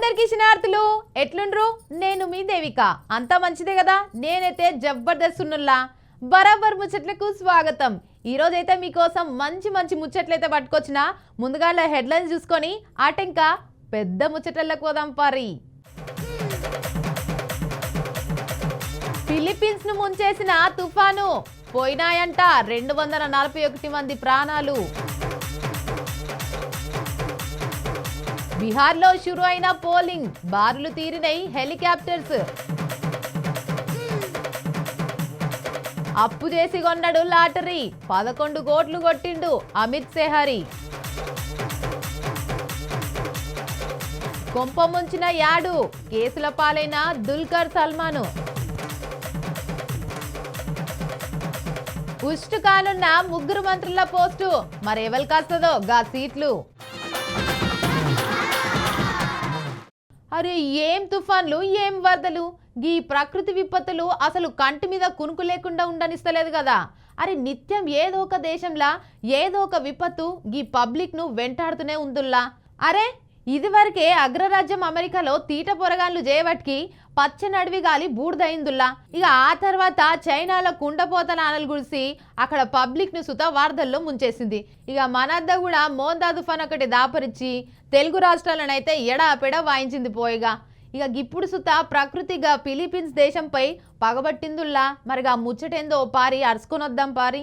అందరికీ శనార్థులు ఎట్లుండ్రు? నేను మీ దేవిక. అంతా మంచిదే కదా? నేనైతే జబర్దస్త్ ఉన్నల్లా. బరాబర్ ముచ్చట్లకు స్వాగతం. ఈరోజైతే మీకోసం మంచి మంచి ముచ్చట్లయితే పట్టుకొచ్చిన. ముందుగా హెడ్లైన్స్ చూసుకొని ఆటంక పెద్ద ముచ్చట్లకు పోదాం పారి. ఫిలిప్పీన్స్ను ముంచేసిన తుఫాను పోయినాయంట రెండు వందల నలభై ఒకటి మంది ప్రాణాలు. బీహార్లో షురు అయిన పోలింగ్. బారులు తీరినై హెలికాప్టర్స్. అప్పు చేసి కొన్నాడు లాటరీ. పదకొండు కోట్లు కొట్టిండు అమిత్ సెహరి. కొంప ముంచిన యాడు. కేసుల పాలైన దుల్కర్ సల్మాను. ఉష్టు కానున్న ముగ్గురు మంత్రుల పోస్టు. మరెవరు కాస్తుందో గా సీట్లు. అరే ఏం తుఫాన్లు ఏం వరదలు? ఈ ప్రకృతి విపత్తులు అసలు కంటి మీద కునుకు లేకుండా ఉండనిస్తలేదు కదా. అరే నిత్యం ఏదో ఒక దేశంలా ఏదో ఒక విపత్తు ఈ పబ్లిక్ను వెంటాడుతూనే ఉందుల్లా. అరే ఇదివరకే అగ్రరాజ్యం అమెరికాలో తీట పొరగాన్లు చేయబట్కి పచ్చనడివి గాలి బూడిదైందుల్లా. ఇక ఆ తర్వాత చైనాలో కుండపోతల ఆనలు గుడిసి అక్కడ పబ్లిక్ను సుత వార్తల్లో ముంచేసింది. ఇక మనద్ద కూడా మోందా తుఫాన్ ఒకటి దాపరిచి తెలుగు రాష్ట్రాలనైతే ఎడాపెడ వాయించింది పోయిగా. ఇక ఇప్పుడు సుత ప్రకృతిగా ఫిలిపీన్స్ దేశంపై పగబట్టిందుల్లా. మరిగా ముచ్చటేందో పారి అరుచుకొని వద్దాం పారి.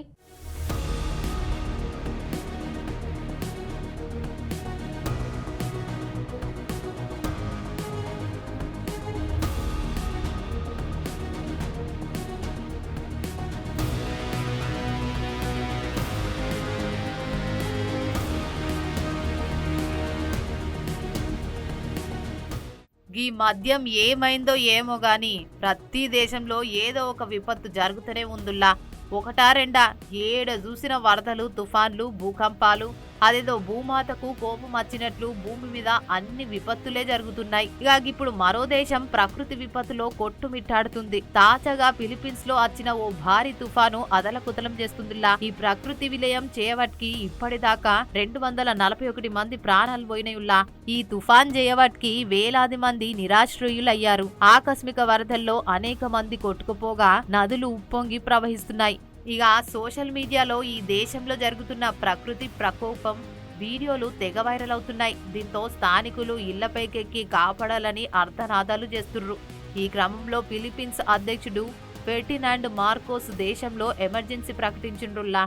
ఈ మద్యం ఏమైందో ఏమో గాని ప్రతి దేశంలో ఏదో ఒక విపత్తు జరుగుతూనే ఉందిలా ఒకటా రెండా ఏడ చూసిన వరదలు తుఫాన్లు భూకంపాలు అదేదో భూమాతకు కోపం వచ్చినట్లు భూమి మీద అన్ని విపత్తులే జరుగుతున్నాయి. ఇక ఇప్పుడు మరో దేశం ప్రకృతి విపత్తులో కొట్టుమిట్టాడుతుంది. తాజాగా ఫిలిపీన్స్లో వచ్చిన ఓ భారీ తుఫాను అదలకుతలం చేస్తుందిలా. ఈ ప్రకృతి విలయం చేయవట్కి ఇప్పటిదాకా రెండు వందల నలభై ఒకటి మంది ప్రాణాలు పోయినయుల్లా. ఈ తుఫాన్ చేయవట్కి వేలాది మంది నిరాశ్రయులయ్యారు. ఆకస్మిక వరదల్లో అనేక మంది కొట్టుకుపోగా నదులు ఉప్పొంగి ప్రవహిస్తున్నాయి. ఇక సోషల్ మీడియాలో ఈ దేశంలో జరుగుతున్న ప్రకృతి ప్రకోపం వీడియోలు తెగ వైరల్ అవుతున్నాయి. దీంతో స్థానికులు ఇళ్ళపైకెక్కి కాపాడాలని అర్ధనాదాలు చేస్తున్నారు ఈ క్రమంలో ఫిలిప్పీన్స్ అధ్యక్షుడు ఫెర్టినాండ్ మార్కోస్ దేశంలో ఎమర్జెన్సీ ప్రకటించిండ్రుల్లా.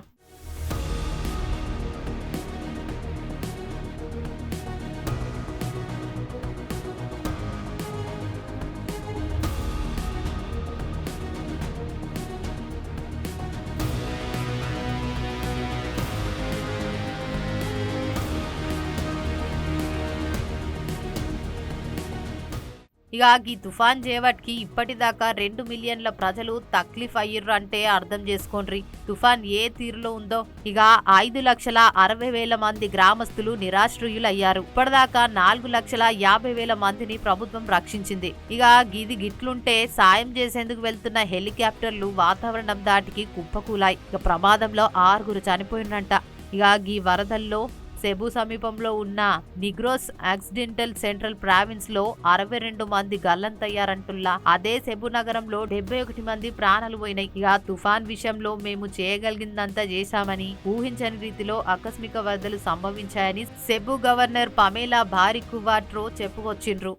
ఇక ఈ తుఫాన్ జేవట్కి ఇప్పటిదాకా రెండు మిలియన్ల ప్రజలు తక్లీఫ్ అయ్యిర్రు అంటే అర్థం చేసుకోండ్రి. తుఫాన్ ఏ తీరులో ఉందో ఇక ఐదు లక్షల అరవై వేల మంది గ్రామస్తులు నిరాశ్రయులయ్యారు. ఇప్పటిదాకా నాలుగు లక్షల యాభై వేల మందిని ప్రభుత్వం రక్షించింది. ఇక గిది గిట్లుంటే సాయం చేసేందుకు వెళ్తున్న హెలికాప్టర్లు వాతావరణం దాటికి కుప్పకూలాయి. ఇక ప్రమాదంలో ఆరుగురు చనిపోయినంట ఇక ఈ వరదల్లో సెబు సమీపంలో ఉన్న నిగ్రోస్ యాక్సిడెంటల్ సెంట్రల్ ప్రావిన్స్లో అరవై రెండు మంది గల్లంతయ్యారంటుల్లా అదే సెబు నగరంలో డెబ్బై ఒకటి మంది ప్రాణాలు పోయినాయి. ఇక తుఫాన్ విషయంలో మేము చేయగలిగిందంతా చేశామని ఊహించని రీతిలో ఆకస్మిక వరదలు సంభవించాయని సెబు గవర్నర్ పమేలా భారీ కువాట్రో చెప్పుకొచ్చిండ్రు.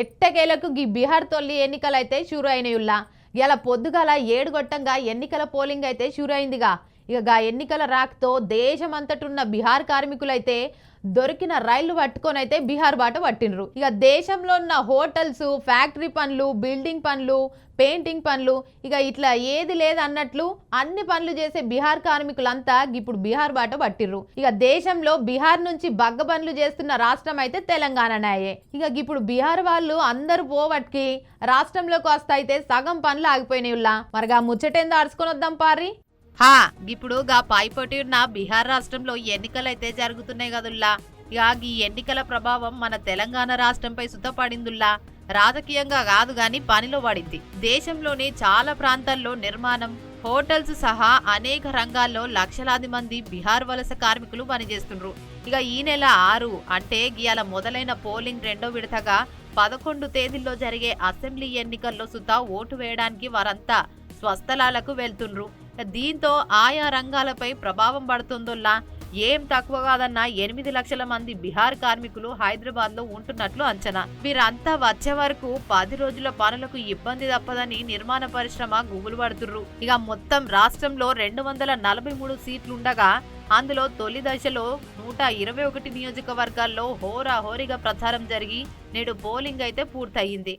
ఎట్టకేలకు గీ బీహార్ తొలి ఎన్నికలైతే షూరు అయినయుల్లా. ఇలా పొద్దుగాల ఏడు గొట్టంగా ఎన్నికల పోలింగ్ అయితే షూరు అయిందిగా ఇక గా ఎన్నికల రాకతో దేశమంతటున్న బీహార్ కార్మికులైతే దొరికిన రైళ్ళు పట్టుకొని అయితే బీహార్ బాట పట్టినరు ఇక దేశంలో ఉన్న హోటల్స్ ఫ్యాక్టరీ పనులు బిల్డింగ్ పనులు పెయింటింగ్ పనులు ఇక ఇట్లా ఏది లేదన్నట్లు అన్ని పనులు చేసే బీహార్ కార్మికులంతా ఇప్పుడు బీహార్ బాట పట్టిర్రు ఇక దేశంలో బీహార్ నుంచి బగ్గ పనులు చేస్తున్న రాష్ట్రం అయితే తెలంగాణనాయే ఇక ఇప్పుడు బీహార్ వాళ్ళు అందరూ పోవట్కి రాష్ట్రంలోకి వస్తా అయితే సగం పనులు ఆగిపోయినాయి మరిగా ముచ్చటేందో అరుచుకొని వద్దాం పారి హా ఇప్పుడు గా పైపోటీ ఉన్న బీహార్ రాష్ట్రంలో ఎన్నికలైతే జరుగుతున్నాయి కదుల్లా? ఇక ఈ ఎన్నికల ప్రభావం మన తెలంగాణ రాష్ట్రంపై సుతపడిందుల్లా? రాజకీయంగా కాదు గాని పనిలో పడింది. దేశంలోని చాలా ప్రాంతాల్లో నిర్మాణం హోటల్స్ సహా అనేక రంగాల్లో లక్షలాది మంది బీహార్ వలస కార్మికులు పనిచేస్తుండ్రు. ఇక ఈ నెల ఆరు అంటే గీయాల మొదలైన పోలింగ్ రెండో విడతగా పదకొండు తేదీల్లో జరిగే అసెంబ్లీ ఎన్నికల్లో సుతా ఓటు వేయడానికి వారంతా స్వస్థలాలకు వెళ్తుండ్రు. దీంతో ఆయా రంగాలపై ప్రభావం పడుతుందోలా. ఏం తక్కువ కాదన్న ఎనిమిది లక్షల మంది బీహార్ కార్మికులు హైదరాబాద్లో ఉంటున్నట్లు అంచనా. వీరంతా వచ్చే వరకు పది రోజుల పనులకు ఇబ్బంది తప్పదని నిర్మాణ పరిశ్రమ గుబులు పడుతుర్రు. ఇక మొత్తం రాష్ట్రంలో రెండు వందల నలభై మూడు సీట్లుండగా అందులో తొలి దశలో నూట ఇరవై ఒకటి నియోజకవర్గాల్లో హోరా హోరీగా ప్రచారం జరిగి నేడు పోలింగ్ అయితే పూర్తయింది.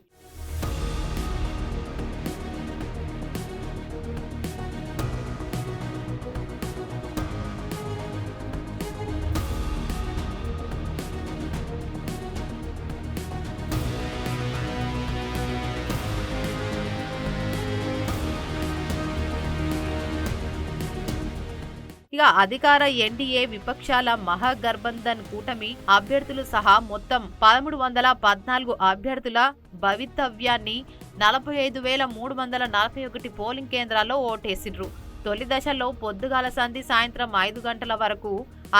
ఇక అధికార ఎన్డీఏ విపక్షాల మహాగర్బంధన్ కూటమి అభ్యర్థులు సహా మొత్తం పదమూడు వందల పద్నాలుగు అభ్యర్థుల భవితవ్యాన్ని నలభై ఐదు వేల మూడు వందల నలభై ఒకటి పోలింగ్ కేంద్రాల్లో ఓటేసిండ్రు. తొలి దశలో పొద్దుగాల సంధి సాయంత్రం ఐదు గంటల వరకు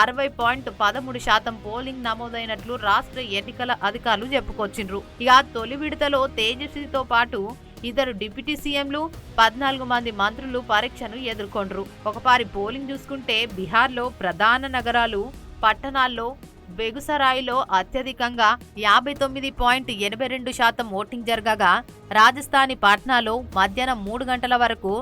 అరవై పాయింట్ పదమూడు శాతం పోలింగ్ నమోదైనట్లు రాష్ట్ర ఎన్నికల అధికారులు చెప్పుకొచ్చిండ్రు. ఇక తొలి విడతలో తేజస్వితో పాటు ఇద్దరు డిప్యూటీ సీఎంలు పద్నాలుగు మంది మంత్రులు పరీక్షను ఎదుర్కొండ్రు. ఒకపారి పోలింగ్ చూసుకుంటే బీహార్లో ప్రధాన నగరాలు పట్టణాల్లో బెగుసరాయిలో అత్యధికంగా యాభై తొమ్మిది పాయింట్ ఎనభై రెండు శాతం ఓటింగ్ జరగగా రాజస్థానీ పాట్నాలో మధ్యాహ్నం మూడు గంటల వరకు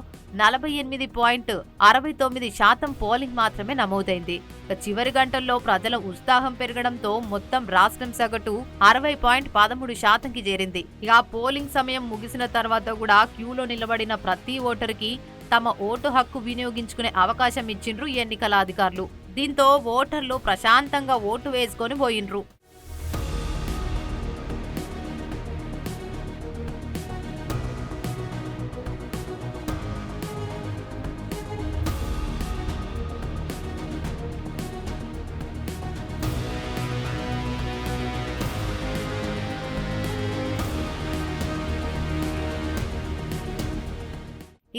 నలభై ఎనిమిది పాయింట్ అరవై తొమ్మిది శాతం పోలింగ్ మాత్రమే నమోదైంది. చివరి గంటల్లో ప్రజల ఉత్సాహం పెరగడంతో మొత్తం రాష్ట్రం సగటు అరవై పాయింట్ పదమూడు శాతంకి చేరింది. ఇక పోలింగ్ సమయం ముగిసిన తర్వాత కూడా క్యూలో నిలబడిన ప్రతి ఓటరుకి తమ ఓటు హక్కు వినియోగించుకునే అవకాశం ఇచ్చిండ్రు ఎన్నికల అధికారులు. దీంతో ఓటర్లు ప్రశాంతంగా ఓటు వేసుకొని పోయిండ్రు.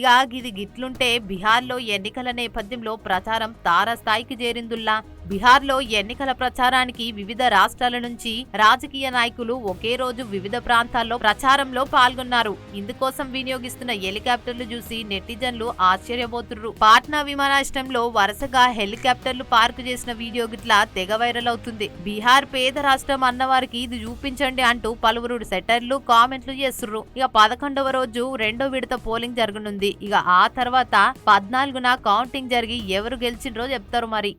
ఇక ఇది గిట్లుంటే బీహార్లో ఎన్నికల నేపథ్యంలో ప్రచారం తారస్థాయికి చేరిందుల్లా. బీహార్లో ఎన్నికల ప్రచారానికి వివిధ రాష్ట్రాల నుంచి రాజకీయ నాయకులు ఒకే రోజు వివిధ ప్రాంతాల్లో ప్రచారంలో పాల్గొన్నారు. ఇందుకోసం వినియోగిస్తున్న హెలికాప్టర్లు చూసి నెటిజన్లు ఆశ్చర్యపోతుర్రు. పాట్నా విమానాశ్రయంలో వరుసగా హెలికాప్టర్లు పార్కు చేసిన వీడియో గిట్లా తెగ వైరల్ అవుతుంది. బీహార్ పేద రాష్ట్రం అన్నవారికి ఇది చూపించండి అంటూ పలువురు సెటర్లు కామెంట్లు చేస్తున్నారు ఇక పదకొండవ రోజు రెండో విడత పోలింగ్ జరగనుంది. ఇక ఆ తర్వాత పద్నాలుగున కౌంటింగ్ జరిగి ఎవరు గెలిచిండ్రో చెప్తారు మరి.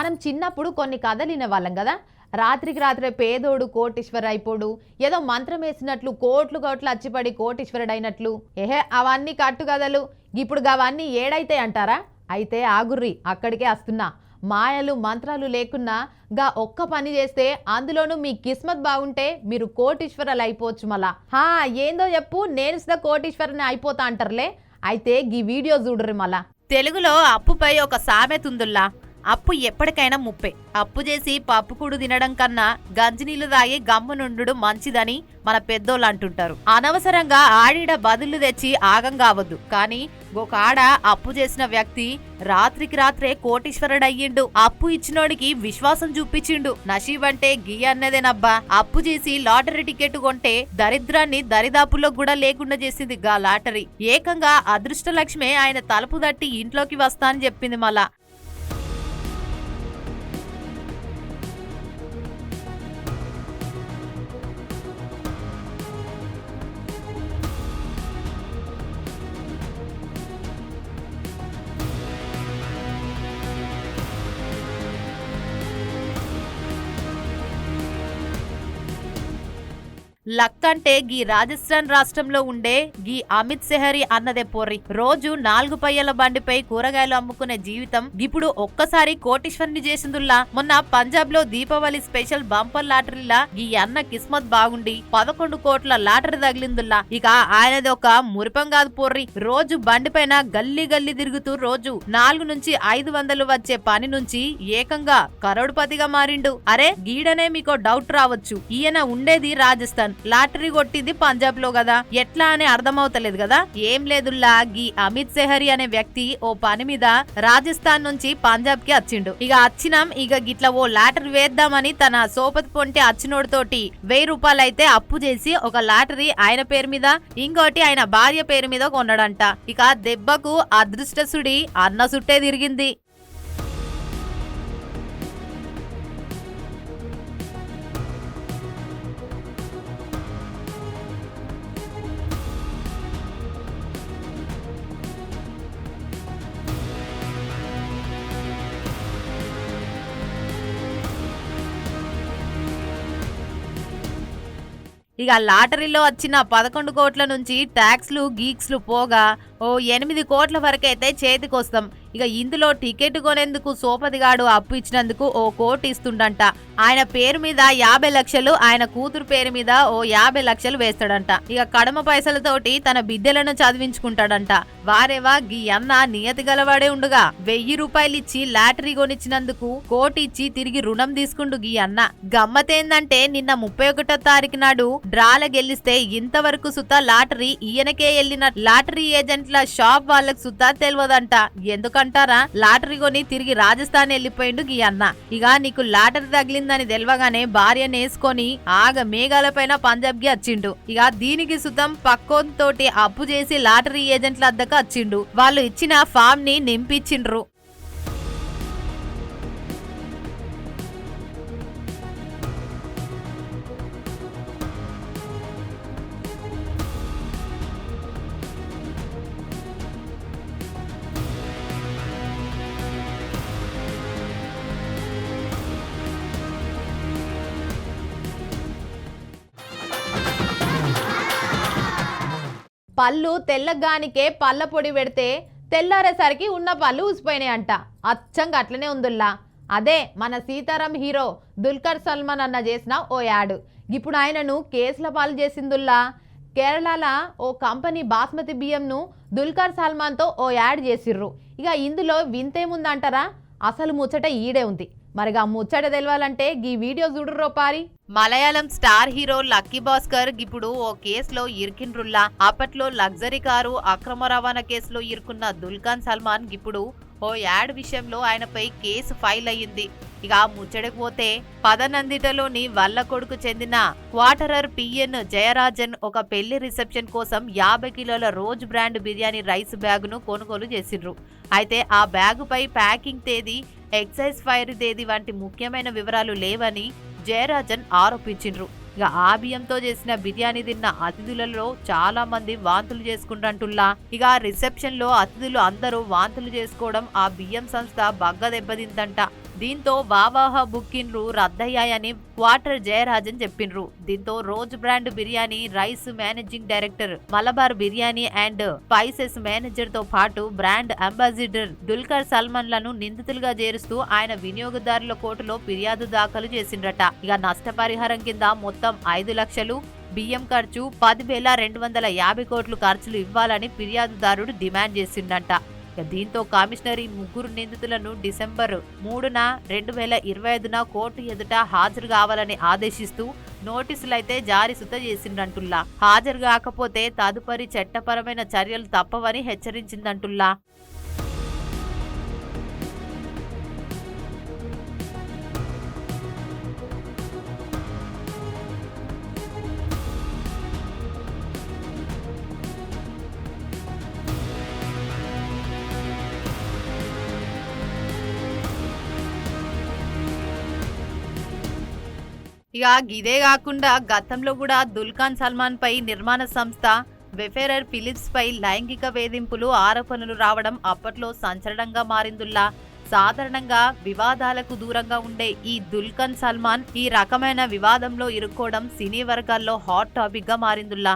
మనం చిన్నప్పుడు కొన్ని కథలు వాళ్ళం కదా. రాత్రికి రాత్రే పేదోడు కోటీశ్వరు అయిపోడు ఏదో మంత్రం వేసినట్లు కోట్లు కోట్లు అచ్చిపడి కోటీశ్వరుడు అయినట్లు ఏహే అవన్నీ కట్టు కథలు. ఇప్పుడు అవన్నీ ఏడైతే అంటారా? అయితే ఆగుర్రి అక్కడికే వస్తున్నా. మాయలు మంత్రాలు లేకున్నా గా ఒక్క పని చేస్తే అందులోనూ మీ కిస్మత్ బాగుంటే మీరు కోటీశ్వరాలు అయిపోవచ్చు మళ్ళా. హా ఏందో చెప్పు నేను సుధా కోటీశ్వరుని అయిపోతా అంటారులే. అయితే ఈ వీడియో చూడరు మళ్ళా. తెలుగులో అప్పుపై ఒక సామెత ఉందిల్లా. అప్పు ఎప్పటికైనా ముప్పే. అప్పు చేసి పప్పుకూడు తినడం కన్నా గంజినీళ్ళు తాగి గమ్మునుండు మంచిదని మన పెద్దోళ్ళు అంటుంటారు. అనవసరంగా ఆడిడ బదులు తెచ్చి ఆగం కావద్దు. కానీ ఒక ఆడ అప్పు చేసిన వ్యక్తి రాత్రికి రాత్రే కోటీశ్వరుడయ్యిండు. అప్పు ఇచ్చినోడికి విశ్వాసం చూపించిండు. నషీబ్ అంటే గీ అన్నదేనబ్బా. అప్పు చేసి లాటరీ టికెట్ కొంటే దరిద్రాన్ని దరిదాపుల్లో కూడా లేకుండా చేసింది గా లాటరీ. ఏకంగా అదృష్ట లక్ష్మే ఆయన తలుపు దట్టి ఇంట్లోకి వస్తా అని చెప్పింది మళ్ళా. లక్ అంటే గీ రాజస్థాన్ రాష్ట్రంలో ఉండే గీ అమిత్ సెహరి అన్నదే పొర్రి. రోజు నాలుగు పయ్యల బండిపై కూరగాయలు అమ్ముకునే జీవితం ఇప్పుడు ఒక్కసారి కోటీశ్వరుని చేసిందుల్లా. మొన్న పంజాబ్లో దీపావళి స్పెషల్ బంపర్ లాటరీలా ఈ అన్న కిస్మత్ బాగుండి పదకొండు కోట్ల లాటరీ తగిలిందుల్లా. ఇక ఆయనది ఒక మురిపం కాదు పోర్రి. రోజు బండిపైన గల్లీ గల్లీ తిరుగుతూ రోజు నాలుగు నుంచి ఐదు వందలు వచ్చే పని నుంచి ఏకంగా కరోడ్పతిగా మారిండు. అరే గీడనే మీకు డౌట్ రావచ్చు. ఈయన ఉండేది రాజస్థాన్. లాటరీ కొట్టింది పంజాబ్లో కదా. ఎట్లా అని అర్థమవుతలేదు కదా. ఏం లేదుల్లా గీ అమిత్ సెహరి అనే వ్యక్తి ఓ పని మీద రాజస్థాన్ నుంచి పంజాబ్కి వచ్చిండు. ఇక అచ్చినాం ఇక గిట్లా ఓ లాటరీ వేద్దామని తన సోపతి పొంటి అచ్చినోడితోటి వెయ్యి రూపాయలు అయితే అప్పు చేసి ఒక లాటరీ ఆయన పేరు మీద ఇంకోటి ఆయన భార్య పేరు మీద కొన్నాడంట. ఇక దెబ్బకు అదృష్టసుడి అన్న సుట్టే తిరిగింది. ఇక లాటరీలో వచ్చిన పదకొండు కోట్ల నుంచి ట్యాక్స్లు గీక్స్లు పోగా ఓ ఎనిమిది కోట్ల వరకైతే చేతికొస్తాం. ఇక ఇందులో టికెట్ కొనేందుకు సోపతిగాడు అప్పు ఇచ్చినందుకు ఓ కోటి ఇస్తుండంట. ఆయన పేరు మీద యాభై లక్షలు ఆయన కూతురు పేరు మీద ఓ యాభై లక్షలు వేస్తాడంట. ఇక కడమ పైసలతోటి తన బిడ్డలను చదివించుకుంటాడంట. వారేవా గీ అన్న నియతి గలవాడే ఉండుగా. వెయ్యి రూపాయలు ఇచ్చి లాటరీ కొనిచ్చినందుకు కోటి ఇచ్చి తిరిగి రుణం తీసుకుండు గీ అన్న. గమ్మతేందంటే నిన్న ముప్పై ఒకటో తారీఖు నాడు డ్రాల గెలిస్తే ఇంతవరకు సుత లాటరీ ఈయనకే వెళ్ళిన లాటరీ ఏజెంట్ల షాప్ వాళ్ళకు సుత తెలియదంట ఎందుకంటారా? లాటరీ కొని తిరిగి రాజస్థాన్ వెళ్ళిపోయిండు గీ అన్న. ఇక నీకు లాటరీ తగిలింది? వస్తుందని తెలియగానే భార్య నేసుకొని ఆగ మేఘాల పైన పంజాబ్కి వచ్చిండు. ఇక దీనికి సుతం పక్కోన్ తోటి అప్పు చేసి లాటరీ ఏజెంట్ల వద్దకు వచ్చిండు. వాళ్ళు ఇచ్చిన ఫామ్ని నింపించిండ్రు. పళ్ళు తెల్లగానికే పళ్ళ పొడి పెడితే తెల్లారేసరికి ఉన్న పళ్ళు ఊసిపోయినాయి అంట అచ్చంగా అట్లనే ఉందిల్లా. అదే మన సీతారాం హీరో దుల్కర్ సల్మాన్ అన్న చేసిన ఓ యాడ్. ఇప్పుడు ఆయనను కేసుల పాలు చేసిందుల్లా. కేరళల ఓ కంపెనీ బాస్మతి బియ్యంను దుల్కర్ సల్మాన్తో ఓ యాడ్ చేసిర్రు. ఇక ఇందులో వింతేముందంటారా? అసలు ముచ్చట ఈడే ఉంది. మరిగా ముచ్చట తెలవాలంటే గీ వీడియో చూడుర్రో పారి. Malayalam star hero lucky Bhaskar ఇప్పుడు ఓ కేసులో ఇరికిండ్రుల్లా. అప్పట్లో లగ్జరీ కారు అక్రమ రవాణా కేసులో ఇరుకున్న దుల్కాన్ సల్మాన్ ఇప్పుడు ఓ యాడ్ విషయంలో ఆయనపై కేసు ఫైల్ అయ్యింది. ఇక ముచ్చడకపోతే పదనందిటలోని వల్ల కొడుకు చెందిన క్వార్టరర్ పిఎన్ జయరాజన్ ఒక పెళ్ళి రిసెప్షన్ కోసం యాభై కిలోల రోజ్ బ్రాండ్ బిర్యానీ రైస్ బ్యాగును కొనుగోలు చేసిండ్రు. అయితే ఆ బ్యాగుపై ప్యాకింగ్ తేదీ ఎక్సైజ్ ఫైర్ తేదీ వంటి ముఖ్యమైన వివరాలు లేవని జయరాజన్ ఆరోపించిండ్రు. ఇక ఆ బియ్యంతో చేసిన బిర్యానీ తిన్న అతిథులలో చాలా మంది వాంతులు చేసుకుంటంటుల్లా. ఇక ఆ రిసెప్షన్లో అతిథులు అందరూ వాంతులు చేసుకోవడం ఆ బియ్యం సంస్థ బగ్గ దెబ్బతిందంట దీంతో వావాహ బుకింగ్లు రద్దయ్యాయని క్వార్టర్ జయరాజన్ చెప్పిండ్రు. దీంతో rose brand biryani rice managing director Malabar biryani and spices మేనేజర్తో పాటు బ్రాండ్ అంబాసిడర్ దుల్కర్ సల్మాన్లను నిందితులుగా చేరుస్తూ ఆయన వినియోగదారుల కోర్టులో ఫిర్యాదు దాఖలు చేసిండ్రట. ఇక నష్టపరిహారం కింద మొత్తం మొత్తం ఐదు లక్షలు. బియ్యం ఖర్చు పదివేల రెండు వందల యాభై కోట్లు ఖర్చులు ఇవ్వాలని ఫిర్యాదుదారుడు డిమాండ్ చేసిండట. దీంతో కమిషనర్ ఈ ముగ్గురు నిందితులను డిసెంబర్ మూడున రెండు వేల ఇరవై ఐదున కోర్టు ఎదుట హాజరు కావాలని ఆదేశిస్తూ నోటీసులైతే జారీ సుత చేసిందంటుల్లా హాజరు కాకపోతే తదుపరి చట్టపరమైన చర్యలు తప్పవని హెచ్చరించిందంటుల్లా. ఇక ఇదే కాకుండా గతంలో కూడా దుల్ఖాన్ సల్మాన్ పై నిర్మాణ సంస్థ వెఫెరర్ ఫిలిప్స్ పై లైంగిక వేధింపులు ఆరోపణలు రావడం అప్పట్లో సంచలనంగా మారిందుల్లా సాధారణంగా వివాదాలకు దూరంగా ఉండే ఈ దుల్కన్ సల్మాన్ ఈ రకమైన వివాదంలో ఇరుక్కోవడం సినీ వర్గాల్లో హాట్ టాపిక్గా మారిందుల్లా.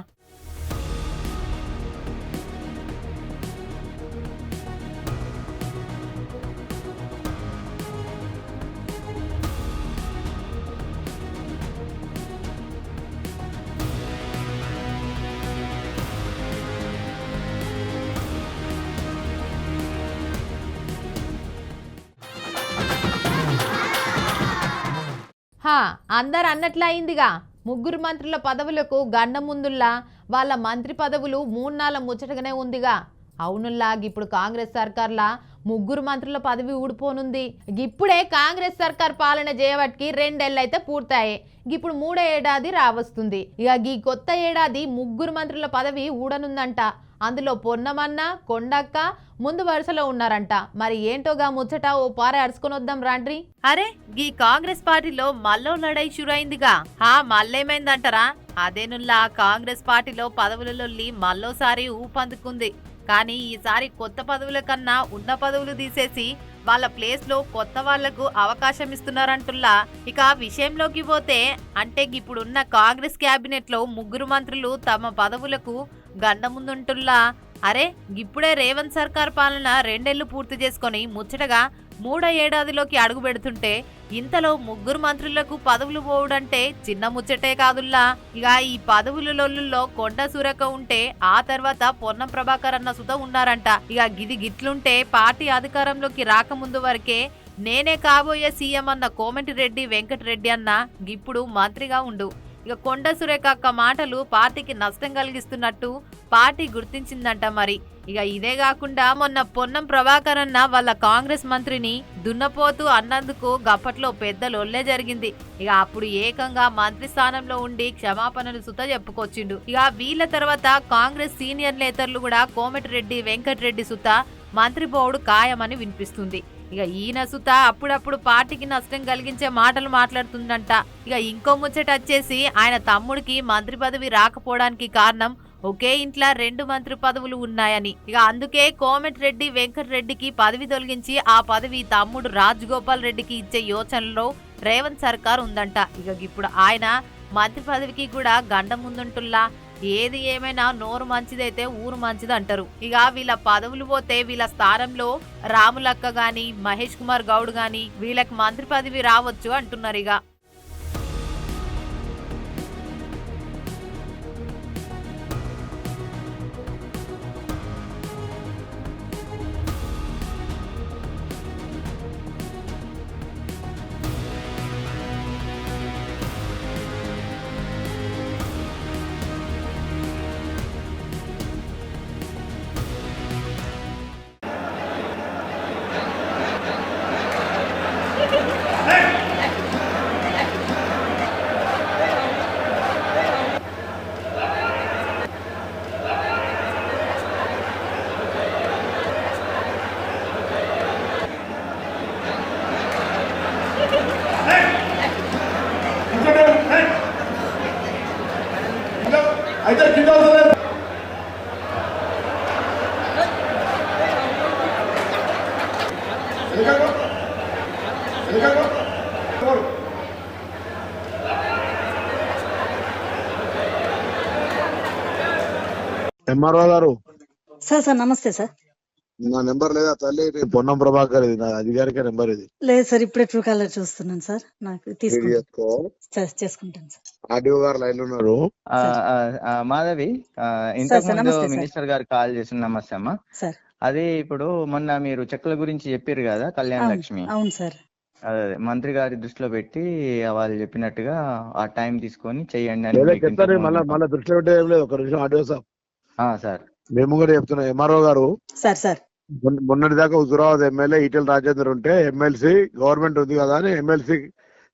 అందరు అన్నట్లు అయిందిగా. ముగ్గురు మంత్రుల పదవులకు గండం ముందుల్లా వాళ్ళ మంత్రి పదవులు మూడు ముచ్చటగానే ఉందిగా. అవునుల్లా ఇప్పుడు కాంగ్రెస్ సర్కార్లా ముగ్గురు మంత్రుల పదవి ఊడిపోనుంది. ఇప్పుడే కాంగ్రెస్ సర్కార్ పాలన చేయబట్టి రెండేళ్ళైతే పూర్తాయి పూర్తయ్యాయి. ఇప్పుడు మూడో ఏడాది రావస్తుంది. ఇక ఈ కొత్త ఏడాది ముగ్గురు మంత్రుల పదవి ఊడనుందంట. అందులో పొన్నమన్న కొండక్క ముందు వరుసలో ఉన్నారంట. మరి ఏంటోగా ముచ్చట? ఓ పార అరుచుకొని వద్దాం రాండ్రి. అరే ఈ కాంగ్రెస్ పార్టీలో మల్లో లడై షురైందిగా హా మల్లేమైందంటారా? అదేనుల్లా కాంగ్రెస్ పార్టీలో పదవులలోల్లి మల్లోసారి ఊపందుకుంది. కానీ ఈసారి కొత్త పదవుల కన్నా ఉన్న పదవులు తీసేసి వాళ్ళ ప్లేస్లో కొత్త వాళ్ళకు అవకాశం ఇస్తున్నారంటుల్లా. ఇక విషయంలోకి పోతే అంటే ఇప్పుడున్న కాంగ్రెస్ క్యాబినెట్లో ముగ్గురు మంత్రులు తమ పదవులకు గండముందుంటుల్లా అరే ఇప్పుడే రేవంత్ సర్కార్ పాలన రెండేళ్ళు పూర్తి చేసుకొని ముచ్చటగా మూడో ఏడాదిలోకి అడుగు పెడుతుంటే ఇంతలో ముగ్గురు మంత్రులకు పదవులు పోవుడంటే చిన్న ముచ్చటే కాదుల్లా. ఇక ఈ పదవుల లొల్లుల్లో కొండ సూరక ఉంటే ఆ తర్వాత పొన్నం ప్రభాకర్ అన్న సుత ఉన్నారంట. ఇక గిది గిట్లుంటే పార్టీ అధికారంలోకి రాకముందు వరకే నేనే కాబోయే సీఎం అన్న కోమటిరెడ్డి వెంకటరెడ్డి అన్న ఇప్పుడు మంత్రిగా ఉండు. ఇక కొండ సురేఖ అక్క మాటలు పార్టీకి నష్టం కలిగిస్తున్నట్టు పార్టీ గుర్తించిందంట మరి. ఇక ఇదే కాకుండా మొన్న పొన్నం ప్రభాకర్ అన్న వాళ్ళ కాంగ్రెస్ మంత్రిని దున్నపోతూ అన్నందుకు గప్పట్లో పెద్ద లొల్లే జరిగింది. ఇక అప్పుడు ఏకంగా మంత్రి స్థానంలో ఉండి క్షమాపణలు సుత చెప్పుకొచ్చిండు. ఇక వీళ్ళ తర్వాత కాంగ్రెస్ సీనియర్ నేతలు కూడా కోమటిరెడ్డి వెంకటరెడ్డి సుత మంత్రి బోర్డు ఖాయమని వినిపిస్తుంది. ఇక ఈయన సుత అప్పుడప్పుడు పార్టీకి నష్టం కలిగించే మాటలు మాట్లాడుతుందంట ఇక ఇంకో ముచ్చట వచ్చేసి ఆయన తమ్ముడికి మంత్రి పదవి రాకపోవడానికి కారణం ఒకే ఇంట్లో రెండు మంత్రి పదవులు ఉన్నాయని. ఇక అందుకే కోమటిరెడ్డి వెంకటరెడ్డికి పదవి తొలగించి ఆ పదవి తమ్ముడు రాజగోపాల్ రెడ్డికి ఇచ్చే యోచనలో రేవంత్ సర్కార్ ఉందంట. ఇక ఇప్పుడు ఆయన మంత్రి పదవికి కూడా గండం ముందుంటుల్లా ఏది ఏమైనా నోరు మంచిదైతే ఊరు మంచిది అంటారు ఇక వీళ్ళ పదవులు పోతే వీళ్ళ స్థానంలో రాములక్క గాని మహేష్ కుమార్ గౌడ్ గాని వీళ్ళకి మంత్రి పదవి రావచ్చు అంటున్నారు ఇక. ఎంఆర్ఓ గారు. సార్ సార్ నమస్తే సార్. నా నెంబర్ లేదా తల్లి? ఇది పొన్నం ప్రభాకర్ ఇది నా అధికారిక నెంబర్ ఇది. లేదు సార్ ఇప్పుడే ట్రూ కాలర్ చూస్తున్నాను సార్. నాకు తీసుకుంటాను చేసుకో సార్ చేసుకుంటాను సార్. ఆర్డీఓ గారు లైన్ ఉన్నారు. ఆ, సార్. ఆ, ఆ, మాధవి ఆ, ఇంతకు సార్, ముందు నమస్తే సార్. మినిస్టర్ గారు కాల్ చేసిన నమస్తే అమ్మా. సార్. అదే ఇప్పుడు మొన్న మీరు చెక్కుల గురించి చెప్పారు కదా కళ్యాణ అవును లక్ష్మి. అవును సార్. అదే అదే మంత్రి గారి దృష్టిలో పెట్టి వాళ్ళు చెప్పినట్టుగా ఆ టైం తీసుకొని చెయ్యండి అని లేదా మీకు ఇంతకు మళ్ళీ ముందు మళ్ళీ దృష్టిలో పెట్టే ఏం లేదు. ఒక నిమిషం ఆడియో సార్ ఆ, సార్. మేము కూడా చెప్తున్నాం. ఎంఆర్ఓ గారు సార్ సార్. మొన్న- మొన్నటి దాకా హుజురాబాద్ ఎమ్మెల్యే ఈటెల రాజేందర్ ఉంటే ఎమ్మెల్సీ గవర్నమెంట్ ఉంది కదా అని ఎమ్మెల్సీ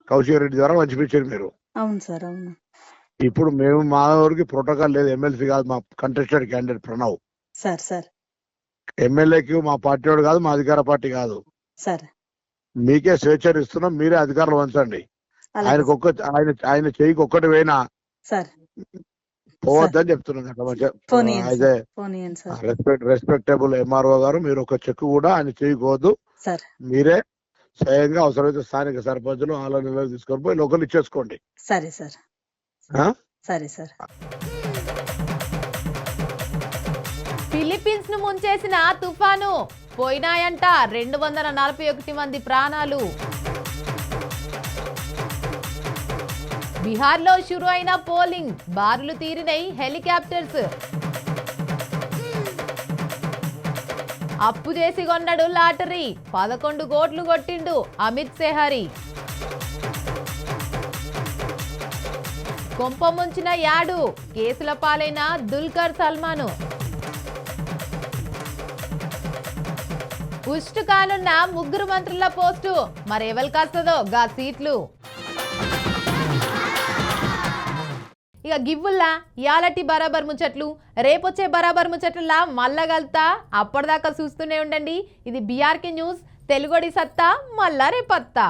కౌశిక్ రెడ్డి ద్వారా పంచిపించారు మీరు. అవును సార్ అవును. ఇప్పుడు మేము మా ఊరికి ప్రోటోకాల్ లేదు. ఎమ్మెల్సీ కాదు మా contested candidate Pranav. Sir sir. ఎమ్మెల్యేకి మా పార్టీ వాడు కాదు మా అధికార పార్టీ కాదు. సార్. మీకే స్వేచ్ఛ ఇస్తున్నాం మీరే అధికారులు వంచండి ఆయనకు ఒక్క ఆయన ఆయన చెయ్యికి ఒక్కటి పోయినా సార్. పోవద్దని చెప్తున్నాను రెస్పెక్ట్ రెస్పెక్టబుల్ ఎంఆర్ఓ గారు మీరు ఒక చెక్ కూడా ఆయన చేయకూడదు. సార్. మీరే స్వయంగా అవసరమైతే స్థానిక సర్పంచులు నిలలు తీసుకొని పోయి లోకల్ ఇచ్చేసుకోండి. సరే సార్. ఆ? సరే సార్. ఫిలిప్పీన్స్ను ముంచేసిన తుఫాను పోయినాయంట రెండు వందల నలభై ఒకటి మంది ప్రాణాలు. బీహార్లో షురు అయిన పోలింగ్. బారులు తీరినై హెలికాప్టర్స్. అప్పు చేసి కొన్నాడు లాటరీ. పదకొండు కోట్లు కొట్టిండు అమిత్ సెహరి. కొంప ముంచిన యాడు. కేసుల పాలైన దుల్కర్ సల్మాను. ఉష్టు కానున్న ముగ్గురు మంత్రుల పోస్టు. మరెవరికి వస్తుందో గా సీట్లు. ఇక గివ్వుల్లా ఇయాలటి బరాబర్ ముచ్చట్లు రేపొచ్చే బరాబర్ ముచ్చట్ల మళ్ళా అప్పటిదాకా చూస్తూనే ఉండండి. ఇది బీఆర్కే న్యూస్ తెలుగొడి సత్తా మళ్ళా రేపత్తా